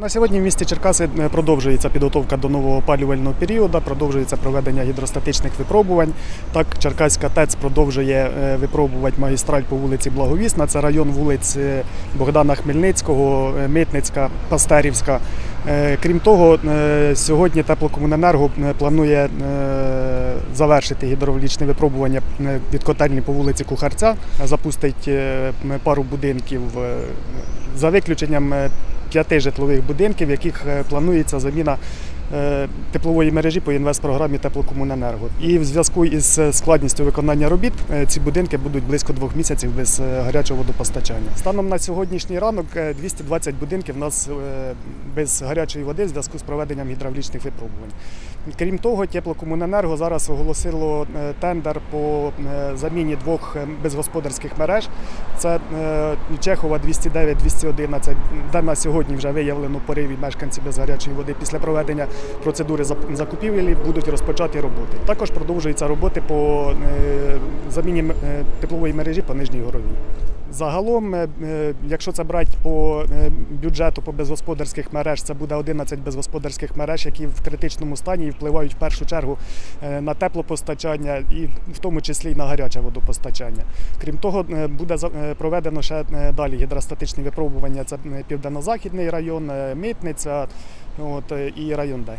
На сьогодні в місті Черкаси е, продовжується підготовка до нового опалювального періоду, продовжується проведення гідростатичних випробувань. Так, Черкаська ТЕЦ продовжує е, випробувати магістраль по вулиці Благовісна. Це район вулиць е, Богдана Хмельницького, Митницька, Пастерівська. Крім того, сьогодні теплокомуненерго планує завершити гідравлічне випробування е, від котельні по вулиці Кухарця, запустить е, пару будинків е, за виключенням п'яти житлових будинків, в яких планується заміна теплової мережі по інвестпрограмі Теплокомуненерго. І в зв'язку із е, складністю виконання робіт е, ці будинки будуть близько двох місяців без е, гарячого водопостачання. Станом на сьогоднішній ранок е, 220 будинків у нас е, без гарячої води в зв'язку з проведенням гідравлічних випробувань. Крім того, теплокомуненерго зараз оголосило е, тендер по е, заміні двох е, безгосподарських мереж. Це е, Чехова 209-211, де на сьогодні вже виявлено пориві мешканці без гарячої води. Після проведення процедури закупівлі будуть розпочаті роботи. Також продовжуються роботи по е, заміні е, теплової мережі по нижній горовій. Загалом, е, якщо це брати по бюджету по безгосподарських мереж, це буде 11 безгосподарських мереж, які в критичному стані і впливають в першу чергу на теплопостачання і в тому числі й на гаряче водопостачання. Крім того, буде проведено ще далі гідростатичні випробування. Це південно-західний район, митниця от, е, і район Д.